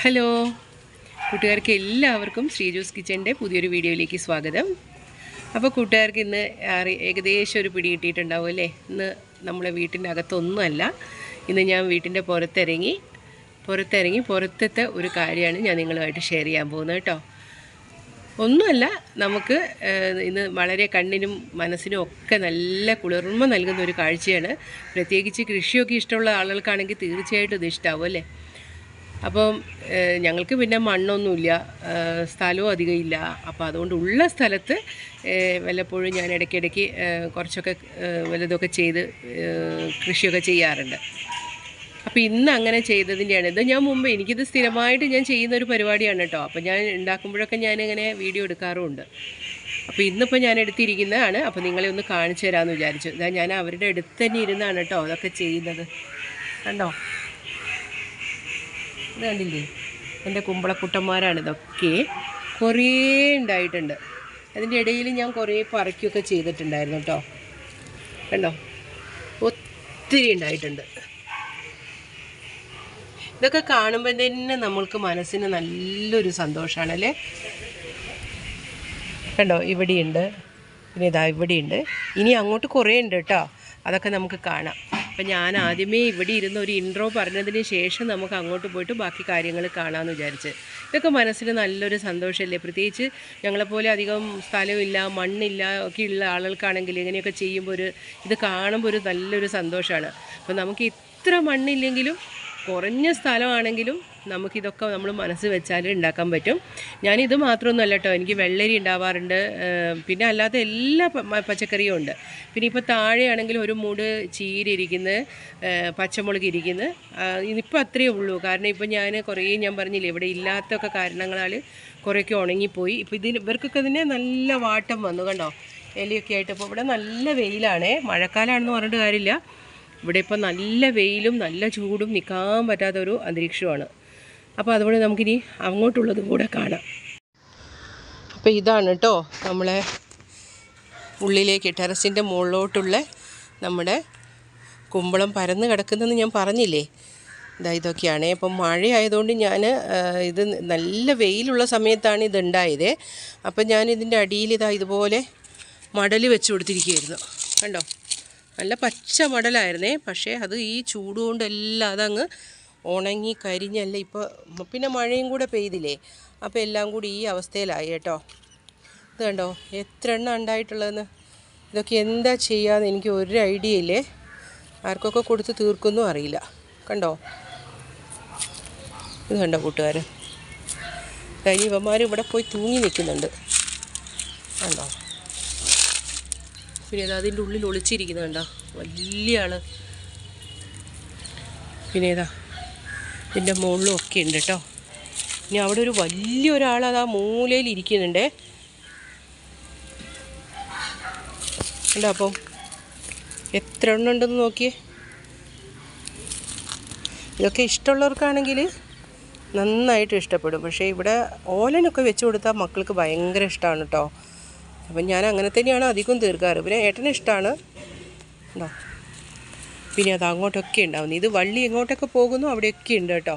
Hello കൂട്ടുകാർക്ക് എല്ലാവർക്കും ശ്രീജൂസ് കിച്ചന്റെ പുതിയൊരു വീഡിയോയിലേക്ക് സ്വാഗതം. അപ്പോൾ കൂട്ടുകാർക്ക് ഇന്ന് ഏകദേശം ഒരു പിടി കിട്ടിയിട്ടുണ്ടാവും അല്ലേ? ഇന്ന് നമ്മളെ വീട്ടിന്റെ അകത്തൊന്നുമല്ല. ഇന്ന് ഞാൻ വീട്ടിന്റെ പുറത്തിറങ്ങി പുറത്തിറങ്ങി പുറത്തത്തെ ഒരു കാര്യമാണ് ഞാൻ നിങ്ങളുമായിട്ട് ഷെയർ ചെയ്യാൻ പോകുന്നത് കേട്ടോ. ഒന്നുമല്ല നമുക്ക് ഇന്ന് വളരെ കണ്ണിനും മനസ്സിനും ഒക്കെ നല്ല കുളിർമ നൽകുന്ന ഒരു കാഴ്ചയാണ്. പ്രത്യേകിച്ച് കൃഷിയൊക്കെ ഇഷ്ടമുള്ള ആളുകൾക്കാണെങ്കിൽ തീർച്ചയായിട്ടും ഇത് ഇഷ്ടമാവും അല്ലേ? അപ്പം ഞങ്ങൾക്ക് പിന്നെ മണ്ണൊന്നുമില്ല. സ്ഥലവും അധികം ഇല്ല. അപ്പോൾ അതുകൊണ്ട് ഉള്ള സ്ഥലത്ത് വല്ലപ്പോഴും ഞാൻ ഇടയ്ക്കിടയ്ക്ക് കുറച്ചൊക്കെ വലുതൊക്കെ ചെയ്ത് കൃഷിയൊക്കെ ചെയ്യാറുണ്ട്. അപ്പോൾ ഇന്ന് അങ്ങനെ ചെയ്തതിന്റെയാണ് ഇത് ഞാൻ മുമ്പ് എനിക്കിത് സ്ഥിരമായിട്ട് ഞാൻ ചെയ്യുന്ന ഒരു പരിപാടിയാണ് കേട്ടോ. അപ്പോൾ ഞാൻ ഉണ്ടാക്കുമ്പോഴൊക്കെ ഞാനിങ്ങനെ വീഡിയോ എടുക്കാറുമുണ്ട്. അപ്പോൾ ഇന്നിപ്പോൾ ഞാൻ എടുത്തിരിക്കുന്നതാണ്. അപ്പോൾ നിങ്ങളെ ഒന്ന് കാണിച്ചു തരാമെന്ന് വിചാരിച്ചു. ഇതാ ഞാൻ അവരുടെ അടുത്ത് തന്നെ ഇരുന്നാണ് കേട്ടോ അതൊക്കെ ചെയ്യുന്നത്. കണ്ടോ? ഇത് കണ്ടില്ലേ എന്റെ കുമ്പളക്കുട്ടന്മാരാണ് ഇതൊക്കെ. കുറേ ഉണ്ടായിട്ടുണ്ട്. അതിന്റെ ഇടയിൽ ഞാൻ കുറേ പറിക്കുകയൊക്കെ ചെയ്തിട്ടുണ്ടായിരുന്നു കേട്ടോ. കണ്ടോ? ഒത്തിരി ഉണ്ടായിട്ടുണ്ട്. ഇതൊക്കെ കാണുമ്പോൾ തന്നെ നമ്മൾക്ക് മനസ്സിന് നല്ലൊരു സന്തോഷമാണല്ലേ കണ്ടോ? ഇവിടെയുണ്ട്. പിന്നെ ഇതാ ഇവിടെയുണ്ട്. ഇനി അങ്ങോട്ട് കുറേ ഉണ്ട് കേട്ടോ. അതൊക്കെ നമുക്ക് കാണാം. അപ്പം ഞാൻ ആദ്യമേ ഇവിടെ ഇരുന്ന് ഒരു ഇൻട്രോ പറഞ്ഞതിന് ശേഷം നമുക്ക് അങ്ങോട്ട് പോയിട്ട് ബാക്കി കാര്യങ്ങൾ കാണാമെന്ന് വിചാരിച്ച്. ഇതൊക്കെ മനസ്സിൽ നല്ലൊരു സന്തോഷമല്ലേ പ്രത്യേകിച്ച് ഞങ്ങളെപ്പോലെ അധികം സ്ഥലമില്ല മണ്ണില്ല ഒക്കെ ഉള്ള ആളുകൾക്കാണെങ്കിൽ ഇങ്ങനെയൊക്കെ ചെയ്യുമ്പോൾ ഒരു ഇത് കാണുമ്പോൾ ഒരു നല്ലൊരു സന്തോഷമാണ്. അപ്പം നമുക്ക് ഇത്ര മണ്ണില്ലെങ്കിലും കുറഞ്ഞ സ്ഥലമാണെങ്കിലും നമുക്കിതൊക്കെ നമ്മൾ മനസ്സ് വെച്ചാൽ ഉണ്ടാക്കാൻ പറ്റും. ഞാനിത് മാത്രമൊന്നുമല്ല കേട്ടോ. എനിക്ക് വെള്ളരി ഉണ്ടാവാറുണ്ട്. പിന്നെ അല്ലാത്ത എല്ലാ പച്ചക്കറിയും ഉണ്ട്. പിന്നെ ഇപ്പോൾ താഴെയാണെങ്കിൽ ഒരു മൂട് ചീര ഇരിക്കുന്നത് പച്ചമുളക് ഇരിക്കുന്നത് ഇതിപ്പോൾ അത്രയേ ഉള്ളൂ. കാരണം ഇപ്പോൾ ഞാൻ കുറേ ഞാൻ പറഞ്ഞില്ലേ ഇവിടെ ഇല്ലാത്തൊക്കെ കാരണങ്ങളാൽ കുറേയൊക്കെ ഉണങ്ങിപ്പോയി. ഇപ്പോൾ ഇതിന് ഇവർക്കൊക്കെ ഇതിനെ നല്ല വാട്ടം വന്നു കണ്ടോ? എലിയൊക്കെ ആയിട്ട്. ഇപ്പോൾ ഇവിടെ നല്ല വെയിലാണേ. മഴക്കാലമാണെന്ന് പറഞ്ഞിട്ട് കാര്യമില്ല. ഇവിടെ ഇപ്പോൾ നല്ല വെയിലും നല്ല ചൂടും നിൽക്കാൻ പറ്റാത്ത ഒരു അന്തരീക്ഷമാണ്. അപ്പോൾ അതുകൊണ്ട് നമുക്കിനി അങ്ങോട്ടുള്ളതും കൂടെ കാണാം. അപ്പോൾ ഇതാണ് കേട്ടോ നമ്മളെ ഉള്ളിലേക്ക് ടെറസിന്റെ മുകളിലോട്ടുള്ള നമ്മുടെ കുമ്പളം പരന്ന് കിടക്കുന്നതെന്ന് ഞാൻ പറഞ്ഞില്ലേ? ഇതാ ഇതൊക്കെയാണ്. അപ്പം മഴയായതുകൊണ്ട് ഞാൻ ഇത് നല്ല വെയിലുള്ള സമയത്താണ് ഇത് ഉണ്ടായത്. അപ്പം ഞാൻ ഇതിന്റെ അടിയിൽ ഇതാ ഇതുപോലെ മടൽ വെച്ച് കൊടുത്തിരിക്കുകയായിരുന്നു. കണ്ടോ? നല്ല പച്ച മടലായിരുന്നേ. പക്ഷേ അത് ഈ ചൂട് കൊണ്ടെല്ലാം അതങ്ങ് ഉണങ്ങി കരിഞ്ഞല്ല ഇപ്പോൾ പിന്നെ മഴയും കൂടെ പെയ്തില്ലേ. അപ്പോൾ എല്ലാം കൂടി ഈ അവസ്ഥയിലായി കേട്ടോ. ഇത് കണ്ടോ? എത്ര എണ്ണം ഉണ്ടായിട്ടുള്ളതെന്ന്. ഇതൊക്കെ എന്താ ചെയ്യാന്ന് എനിക്ക് ഒരു ഐഡിയ ഇല്ലേ. ആർക്കൊക്കെ കൊടുത്ത് തീർക്കുന്നു അറിയില്ല. കണ്ടോ? ഇത് കണ്ടോ കൂട്ടുകാർ കഴിഞ്ഞ ഇവന്മാർ ഇവിടെ പോയി തൂങ്ങി നിൽക്കുന്നുണ്ട്. കണ്ടോ? പിന്നെ ഇതാ അതിന്റെ ഉള്ളിൽ ഒളിച്ചിരിക്കുന്നത് കണ്ടോ? വലിയ ആൾ പിന്നെ ഇതാ ഇതിന്റെ മുകളിലും ഒക്കെ ഉണ്ട് കേട്ടോ. ഇനി അവിടെ ഒരു വലിയൊരാൾ അത് ആ മൂലയിൽ ഇരിക്കുന്നുണ്ടേ. കണ്ടോ അപ്പം? എത്ര എണ്ണം ഉണ്ടെന്ന് നോക്കിയേ. ഇതൊക്കെ ഇഷ്ടമുള്ളവർക്കാണെങ്കിൽ നന്നായിട്ട് ഇഷ്ടപ്പെടും. പക്ഷേ ഇവിടെ ഓലനൊക്കെ വെച്ച് കൊടുത്താൽ മക്കൾക്ക് ഭയങ്കര ഇഷ്ടമാണ് കേട്ടോ. അപ്പം ഞാൻ അങ്ങനെ തന്നെയാണ് അധികം തീർക്കാറ്. പിന്നെ ഏട്ടന് ഇഷ്ടമാണ് ഉണ്ടോ പിന്നെ അത് അങ്ങോട്ടൊക്കെ ഉണ്ടാവുന്നു. ഇത് വള്ളി എങ്ങോട്ടൊക്കെ പോകുന്നു അവിടെയൊക്കെ ഉണ്ട് കേട്ടോ.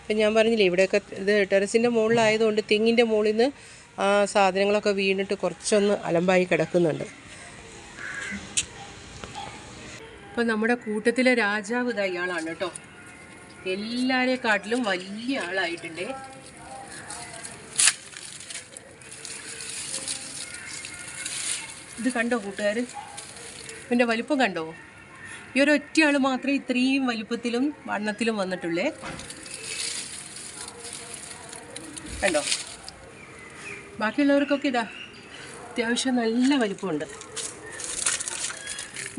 അപ്പം ഞാൻ പറഞ്ഞില്ലേ ഇവിടെയൊക്കെ ഇത് ടെറസിന്റെ മുകളിലായതുകൊണ്ട് തെങ്ങിന്റെ മുകളിൽ നിന്ന് ആ സാധനങ്ങളൊക്കെ വീണിട്ട് കുറച്ചൊന്ന് അലമ്പായി കിടക്കുന്നുണ്ട്. അപ്പം നമ്മുടെ കൂട്ടത്തിലെ രാജാവ് ഇതാ ഇയാളാണ് കേട്ടോ. എല്ലാരെക്കാട്ടിലും വലിയ ആളായിട്ടുണ്ടേ. ഇത് കണ്ടോ കൂട്ടുകാർ ഇതിന്റെ വലിപ്പം കണ്ടോ? ഈ ഒരു ഒറ്റ ആൾ മാത്രമേ ഇത്രയും വലിപ്പത്തിലും വണ്ണത്തിലും വന്നിട്ടുള്ളേ. കണ്ടോ? ബാക്കിയുള്ളവർക്കൊക്കെ ഇതാ അത്യാവശ്യം നല്ല വലിപ്പമുണ്ട്.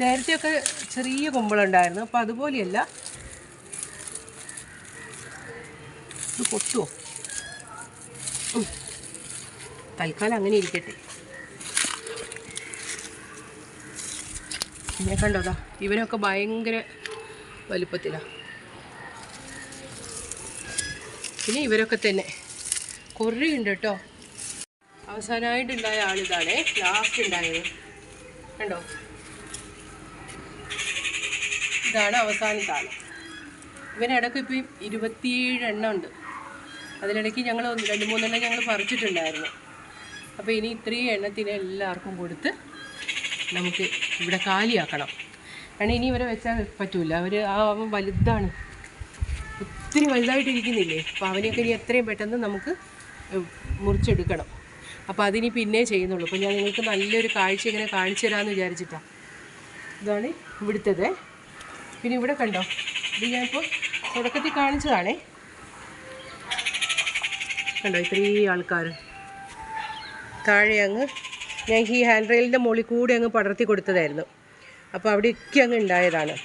നേരത്തെയൊക്കെ ചെറിയ കൊമ്പളുണ്ടായിരുന്നു അപ്പോൾ അതുപോലെയല്ല. ഇത് പൊട്ടുമോ തൽക്കാലം അങ്ങനെ ഇരിക്കട്ടെ. പിന്നെ കണ്ടോതാ ഇവനൊക്കെ ഭയങ്കര വലുപ്പത്തിലാണ് പിന്നെ ഇവരൊക്കെ തന്നെ. കുറേ ഉണ്ട് കേട്ടോ. അവസാനമായിട്ടുണ്ടായ ആളിതാണ്. ലാസ്റ്റ് ഉണ്ടായത്. കണ്ടോ? ഇതാണ് അവസാനത്തെ ആൾ ഇവനിടയ്ക്ക് ഇപ്പം ഇരുപത്തിയേഴ് എണ്ണം ഉണ്ട്. അതിനിടയ്ക്ക് ഞങ്ങൾ രണ്ട് മൂന്നെണ്ണം ഞങ്ങൾ പറിച്ചിട്ടുണ്ടായിരുന്നു. അപ്പോൾ ഇനി ഇത്രയും എണ്ണത്തിന് എല്ലാവർക്കും കൊടുത്ത് നമുക്ക് ഇവിടെ കാലിയാക്കണം. കാരണം ഇനി ഇവരെ വെച്ചാൽ പറ്റൂല. അവർ ആ അവൻ വലുതാണ്. ഒത്തിരി വലുതായിട്ടിരിക്കുന്നില്ലേ? അപ്പോൾ അവനെയൊക്കെ ഇനി എത്രയും പെട്ടെന്ന് നമുക്ക് മുറിച്ചെടുക്കണം. അപ്പോൾ അതിനി പിന്നെ ചെയ്യുന്നുള്ളൂ. അപ്പോൾ ഞാൻ നിങ്ങൾക്ക് നല്ലൊരു കാഴ്ച ഇങ്ങനെ കാണിച്ചു തരാമെന്ന് വിചാരിച്ചിട്ടാണ് ഇതാണ് ഇവിടുത്തത്. പിന്നെ ഇവിടെ കണ്ടോ? ഇത് ഞാനിപ്പോൾ തുടക്കത്തിൽ കാണിച്ചതാണേ. കണ്ടോ? ഇത്രയും ആൾക്കാർ താഴെ അങ്ങ് ഞാൻ ഈ ഹാൻഡ് റെയിലിന്റെ മുകളിൽ കൂടി അങ്ങ് പടർത്തി കൊടുത്തതായിരുന്നു. അപ്പോൾ അവിടെയൊക്കെ അങ്ങ് ഉണ്ടായതാണ്.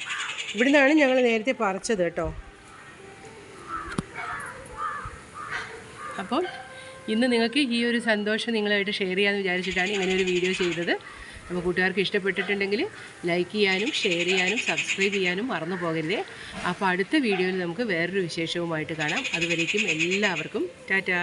ഇവിടുന്നാണ് ഞങ്ങൾ നേരത്തെ പറിച്ചത് കേട്ടോ. അപ്പം ഇന്ന് നിങ്ങൾക്ക് ഈ ഒരു സന്തോഷം നിങ്ങളായിട്ട് ഷെയർ ചെയ്യാമെന്ന് വിചാരിച്ചിട്ടാണ് ഇങ്ങനെ ഒരു വീഡിയോ ചെയ്തത്. അപ്പോൾ കൂട്ടുകാർക്ക് ഇഷ്ടപ്പെട്ടിട്ടുണ്ടെങ്കിൽ ലൈക്ക് ചെയ്യാനും ഷെയർ ചെയ്യാനും സബ്സ്ക്രൈബ് ചെയ്യാനും മറന്നു പോകരുതേ. അപ്പോൾ അടുത്ത വീഡിയോയിൽ നമുക്ക് വേറൊരു വിശേഷവുമായിട്ട് കാണാം. അതുവരേക്കും എല്ലാവർക്കും ടാറ്റാ.